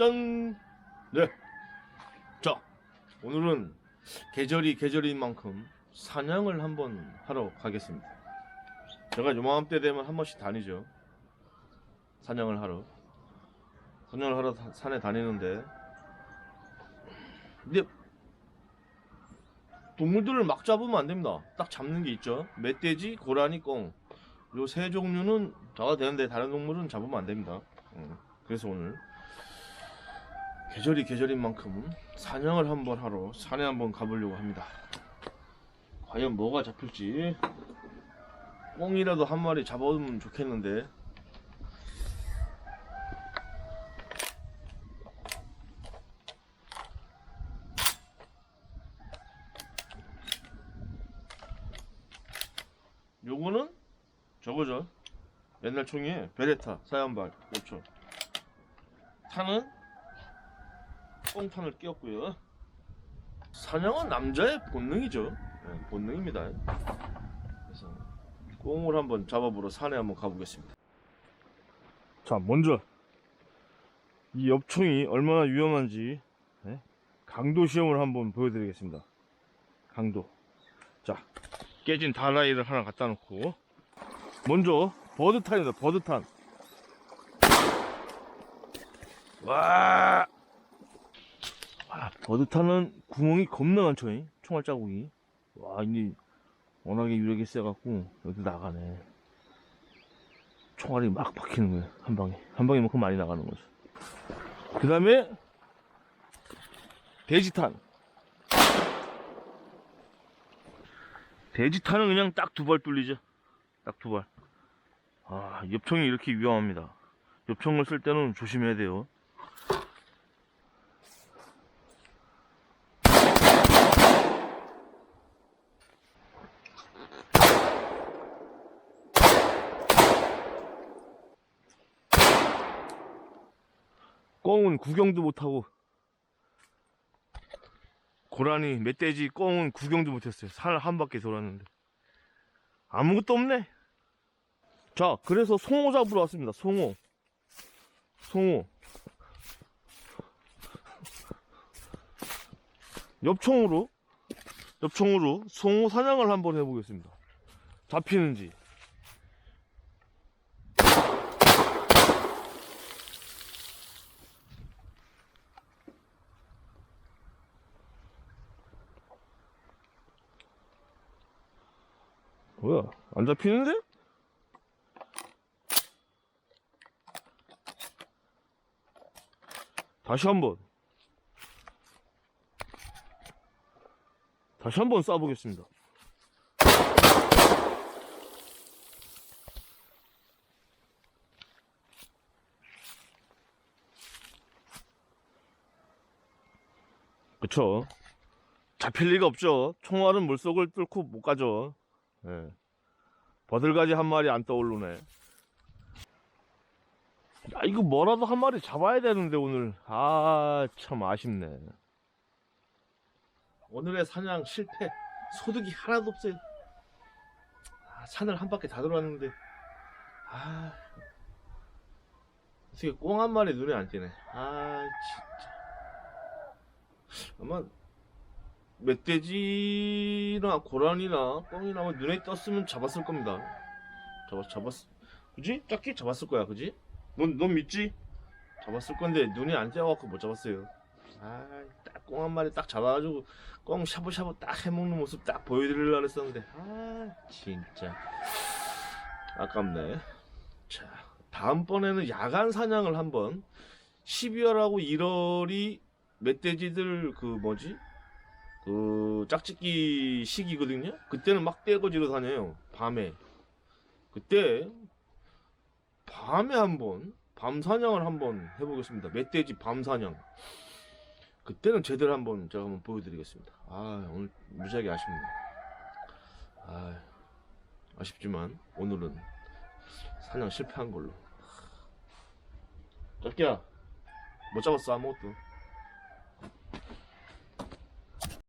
짠! 네. 자, 오늘은 계절이 계절인 만큼 사냥을 한번 하러 가겠습니다. 제가 요맘때 되면 한 번씩 다니죠. 사냥을 하러. 사냥을 하러 다- 산에 다니는데. 근데 동물들을 막 잡으면 안 됩니다. 딱 잡는 게 있죠. 멧돼지, 고라니, 꽁. 요 세 종류는 잡아도 되는데 다른 동물은 잡으면 안 됩니다. 음, 그래서 오늘 계절이 계절인 만큼 사냥을 한번 하러 산에 한번 가보려고 합니다. 과연 뭐가 잡힐지. 꽁이라도 한 마리 잡아오면 좋겠는데. 요거는 저거죠 옛날 총에 베레타 사연발 그렇죠 탄은 꽁탄을 끼웠고요. 사냥은 남자의 본능이죠. 네, 본능입니다. 그래서 꽁을 한번 잡아보러 산에 한번 가보겠습니다. 자 먼저 이 엽총이 얼마나 위험한지 네, 강도 시험을 한번 보여드리겠습니다. 강도. 자 깨진 다라이를 하나 갖다 놓고 먼저 버드탄이다 버드탄. 와 아, 버드탄은 구멍이 겁나 많죠 잉? 총알 자국이 와 이제 워낙에 유력이 세갖고 여기 나가네 총알이 막 박히는 거예요 한 방에 한 방에 만큼 많이 나가는 거죠 그 다음에 돼지탄 돼지탄은 그냥 딱 두 발 뚫리죠 딱 두 발. 아, 엽총이 이렇게 위험합니다. 엽총을 쓸 때는 조심해야 돼요. 꽁은 구경도 못하고 고라니, 멧돼지, 꽁은 구경도 못했어요. 살 한 바퀴 돌았는데 아무것도 없네. 자, 그래서 송어 잡으러 왔습니다. 송어. 송어. 엽총으로, 엽총으로 송어 사냥을 한번 해보겠습니다. 잡히는지. 뭐야, 안 잡히는데? 다시 한번. 다시 한번 쏴보겠습니다. 그쵸? 잡힐 리가 없죠. 총알은 물속을 뚫고 못 가죠 예. 버들가지 한 마리 안 떠오르네 야, 이거 뭐라도 한 마리 잡아야 되는데, 오늘. 아, 참 아쉽네. 오늘의 사냥 실패. 소득이 하나도 없어요. 아, 산을 한 바퀴 다 돌았는데. 아. 어떻게 꽁 한 마리 눈에 안 띄네. 아, 진짜. 아마, 멧돼지나 고라니나 꽁이나 뭐 눈에 떴으면 잡았을 겁니다. 잡았, 잡았, 그지? 작게 잡았을 거야, 그지? 넌, 넌 믿지? 잡았을 건데 눈이 안 띄어갖고 못 잡았어요. 아, 딱꽁한 마리 딱 잡아가지고 꽁 샤브샤브 딱 해먹는 모습 딱 보여드리려고 했었는데 아, 진짜 아깝네. 자, 다음번에는 야간 사냥을 한번 12월하고 1월이 멧돼지들 그 뭐지? 그 짝짓기 시기거든요. 그때는 막 떼거지로 다녀요. 밤에. 그때 밤에 한번 밤 사냥을 한번 해보겠습니다. 멧돼지 밤 사냥. 그때는 제대로 한번 제가 한번 보여드리겠습니다. 아 오늘 무지하게 아쉽네. 아 아쉽지만 오늘은 사냥 실패한 걸로. 짝기야 못 잡았어 아무것도.